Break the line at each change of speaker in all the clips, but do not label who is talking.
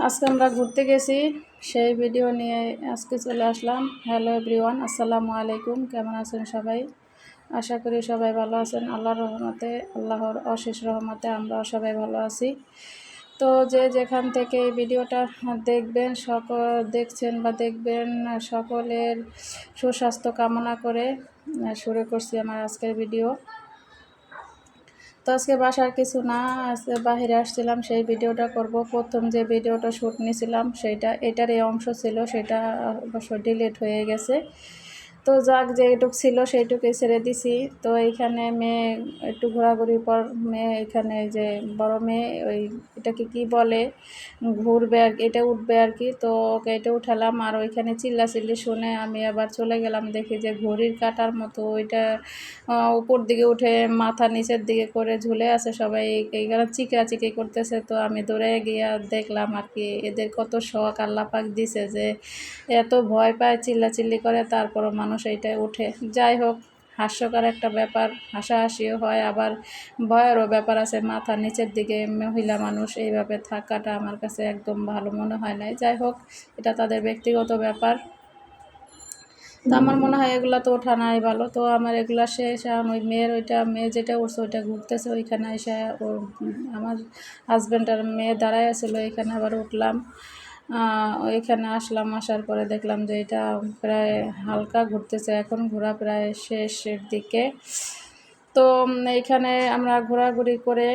আজকে আমরা ঘুরতে গেছি, সেই ভিডিও নিয়ে আজকে চলে আসলাম। হ্যালো এভরিওয়ান আসসালামু আলাইকুম, কেমন আছেন সবাই? আশা করি সবাই ভালো আছেন। আল্লাহর রহমতে, আল্লাহর অশেষ রহমতে আমরা সবাই ভালো আছি। তো যে যেখান থেকে এই ভিডিওটা দেখবেন, সকল দেখছেন বা দেখবেন, সকলের সুস্বাস্থ্য কামনা করে শুরু করছি আমার আজকের ভিডিও তো আজকে বাসার কিছু না, আজকে বাহিরে আসছিলাম, সেই ভিডিওটা করব। প্রথম যে ভিডিওটা শ্যুট নিয়েছিলাম সেটা এটার এই অংশ ছিল, সেটা অবশ্য ডিলিট হয়ে গেছে। তো যাক, যেটুক ছিল সেইটুকুই ছেড়ে দিছি। তো এইখানে মেয়ে একটু ঘোরাঘুরির পর মেয়ে এখানে যে বড় মেয়ে, ওই এটাকে কি বলে? ঘুরবে আর এটা উঠবে আর কি। তো ওকে এটা উঠালাম আর ওইখানে চিল্লা চিল্লি শুনে আমি আবার চলে গেলাম, দেখি যে ঘড়ির কাটার মতো ওইটা উপর দিকে উঠে মাথা নিচের দিকে করে ঝুলে আছে সবাই। এইখানে চিকি করতেছে, তো আমি দৌড়ে গিয়ে দেখলাম আর কি, এদের কত শখ আল্লাপাক দিছে যে এত ভয় পায়, চিল্লাচিল্লি করে, তারপরও মানুষ মানুষ এইটাই ওঠে। যাই হোক, হাস্যকর একটা ব্যাপার। হাসাহাসিও হয়, আবার ভয়েরও ব্যাপার আছে। মাথার নিচের দিকে মহিলা মানুষ এইভাবে থাকাটা আমার কাছে একদম ভালো মনে হয় নাই। যাই হোক, এটা তাদের ব্যক্তিগত ব্যাপার। তো আমার মনে হয় এগুলো তো ওঠা নাই ভালো। তো আমার এগুলো শেষ ওই মেয়ের ওইটা, মেয়ে যেটা উঠছে ওইটা ঘুরতেছে। ওইখানে এসে ও, আমার হাজব্যান্ড আর মেয়ে দাঁড়ায় আছিল, এখানে আবার উঠলাম। ওইখানে আসলাম, আসার পরে দেখলাম যে এটা প্রায় হালকা ঘুরতেছে, এখন ঘোরা প্রায় শেষের দিকে। তো এইখানে আমরা ঘোরাঘুরি করে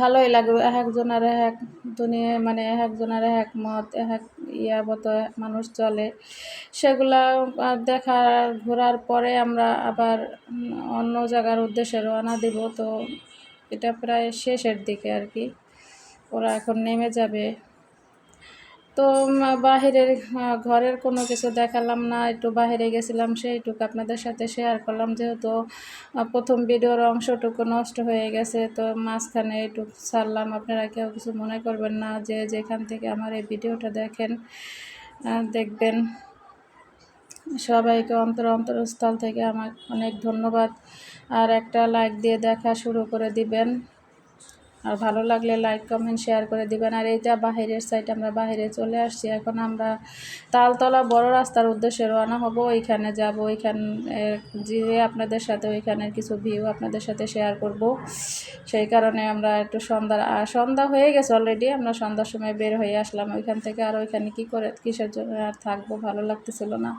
ভালোই লাগবে। এক একজনের এক দুনিয়া মানে এক একজনের এক মত, এক ইয়া মতো মানুষ চলে। সেগুলা দেখার ঘোরার পরে আমরা আবার অন্য জায়গার উদ্দেশ্যে রওনা দিব। তো, এটা প্রায় শেষের দিকে আর কি। ওরা এখন নেমে যাবে। তো বাহিরের ঘরের কোনো কিছু দেখালাম না, একটু বাহিরে গেছিলাম, সেইটুকু আপনাদের সাথে শেয়ার করলাম, যেহেতু প্রথম ভিডিওর অংশটুকু নষ্ট হয়ে গেছে, তো মাঝখানে একটু ছাড়লাম, আপনারা কেউ কিছু মনে করবেন না, যে যেখান থেকে আমার এই ভিডিওটা দেখেন দেখবেন। সবাইকে অন্তর অন্তরস্থল থেকে আমার অনেক ধন্যবাদ, আর একটা লাইক দিয়ে দেখা শুরু করে দিবেন। আর ভালো লাগলে লাইক কমেন্ট শেয়ার করে দিবেন। আর এইটা বাহিরের সাইড আমরা বাহিরে চলে আসছি, এখন আমরা তালতলা বড় রাস্তার উদ্দেশ্যে রওনা হব। ওইখানে যাব, ওইখান যে আপনাদের সাথে ওইখানের কিছু ভিউ আপনাদের সাথে শেয়ার করব। সেই কারণে আমরা একটু সন্ধ্যা সন্ধ্যা হয়ে গেছে অলরেডি আমরা সন্ধ্যার সময় বের হয়ে আসলাম। ওইখান থেকে আর ওইখানে কী করে, কিসের জন্য আর থাকব ভালো লাগতেছিল না।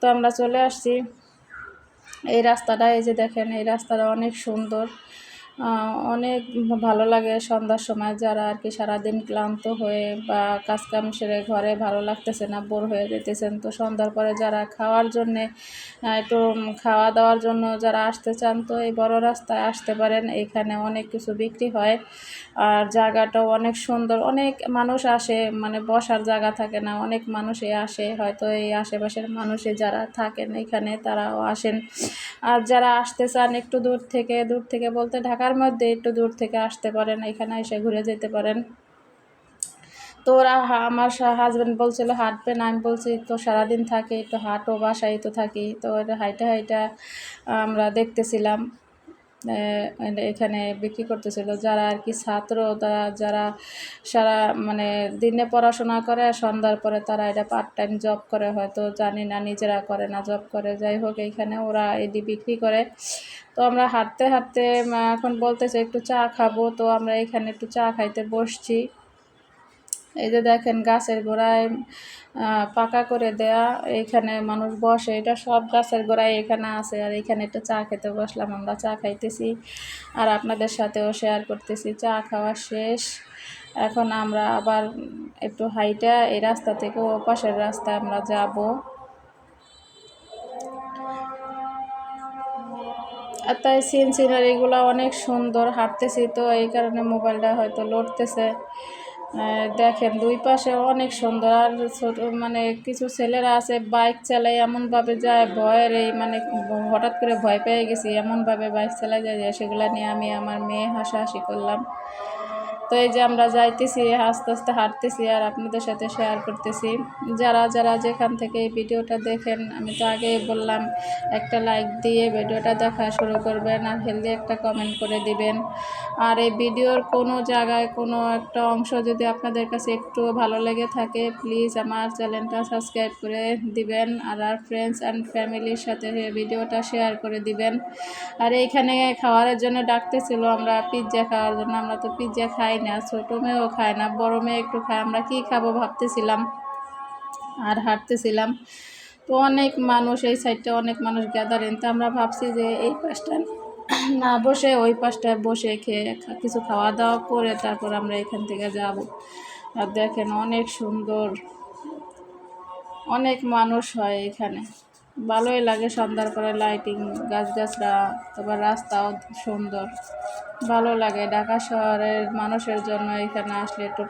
তো আমরা চলে আসছি। এই রাস্তাটা, এই যে দেখেন, এই রাস্তাটা অনেক সুন্দর। অনেক ভালো লাগে সন্ধ্যার সময় যারা আর কি সারাদিন ক্লান্ত হয়ে বা কাজকাম সেরে ঘরে ভালো লাগতেছে না, বোর হয়ে যেতেছেন। তো সন্ধ্যার পরে যারা খাওয়ার জন্যে একটু খাওয়া দাওয়ার জন্য যারা আসতে চান, তো এই বড় রাস্তায় আসতে পারেন। এখানে অনেক কিছু বিক্রি হয় আর জায়গাটাও অনেক সুন্দর। অনেক মানুষ আসে মানে বসার জায়গা থাকে না, অনেক মানুষই আসে। হয়তো এই আশেপাশের মানুষে যারা থাকেন এখানে, তারাও আসেন। আর যারা আসতে চান একটু দূর থেকে দূর থেকে বলতে ঢাকার মধ্যে একটু দূর থেকে আসতে পারেন, এখানে এসে ঘুরে যেতে পারেন। তো ওরা আমার হাজব্যান্ড বলছিল, হাঁটবেন? আমি বলছি, তো সারাদিন থাকে, একটু হাঁটো, বাসায় তো থাকি। তো এটা হাইটা হাইটা আমরা দেখতেছিলাম। এখানে বিক্রি করতেছিল। যারা আর কি ছাত্র, তারা, যারা সারা মানে দিনে পড়াশোনা করে, সন্ধ্যার পরে তারা এটা পার্ট টাইম জব করে। হয়তো জানি না, নিজেরা করে না জব করে। যাই হোক এইখানে ওরা এটি বিক্রি করে। তো আমরা হাঁটতে হাঁটতে এখন বলতেছে একটু চা খাব। তো আমরা এখানে একটু চা খাইতে বসছি। এই যে দেখেন গাছের গোড়ায় পাকা করে দেয়া, এইখানে মানুষ বসে, এটা সব গাছের গোড়ায় এখানে আছে, আর এখানে একটু চা খেতে বসলাম, আমরা চা খাইতেছি। আর আপনাদের সাথেও শেয়ার করতেছি, চা খাওয়া শেষ। এখন আমরা আবার একটু হাইটা, এই রাস্তা থেকে ও পাশের রাস্তায় আমরা যাব। আর তাই সিন সিনারিগুলো অনেক সুন্দর, হাঁটতেছি তো, এই কারণে মোবাইলটা হয়তো লড়তেছে। দেখেন, দুই পাশে অনেক সুন্দর, আর ছোট মানে কিছু ছেলেরা আছে, বাইক চালায়, এমনভাবে যায়, ভয়ের এই মানে হঠাৎ করে ভয় পেয়ে গেছি, এমনভাবে বাইক চালায় যায় সেগুলো নিয়ে আমি আমার মেয়ে হাসাহাসি করলাম। তো এই যে আমরা যাইতেছি, আস্তে আস্তে হাঁটতেছি আর আপনাদের সাথে শেয়ার করতেছি। যারা যারা যেখান থেকে এই ভিডিওটা দেখেন, আমি তো আগেই বললাম, একটা লাইক দিয়ে ভিডিওটা দেখা শুরু করবেন আর হেলদি একটা কমেন্ট করে দিবেন। আর এই ভিডিওর কোনো জায়গায় কোনো একটা অংশ যদি আপনাদের কাছে একটু ভালো লেগে থাকে প্লিজ আমার চ্যানেলটা সাবস্ক্রাইব করে দিবেন আর আর ফ্রেন্ডস অ্যান্ড ফ্যামিলির সাথে ভিডিওটা শেয়ার করে দিবেন। আর এইখানে খাওয়ারের জন্য ডাকতেছিল আমরা পিৎজা খাওয়ার জন্য, আমরা তো পিৎজা খাই না ছোটো মেয়েও খায় না বড় মেয়ে একটু খায়। আমরা কী খাব ভাবতেছিলাম আর হাঁটতেছিলাম। তো অনেক মানুষ এই সাইডটা অনেক মানুষ গ্যাদারিং তো আমরা ভাবছি যে এই পাশটা না বসে, ওই পাশটায় বসে খেয়ে কিছু খাওয়া দাওয়া করে তারপর আমরা এখান থেকে যাব। আর দেখেন অনেক সুন্দর, অনেক মানুষ হয় এখানে। ভালোই লাগে সন্ধ্যার পরে লাইটিং গাছগাছরা তারপর রাস্তাও সুন্দর। ভালো লাগে, ঢাকা শহরের মানুষের জন্য এখানে আসলে একটু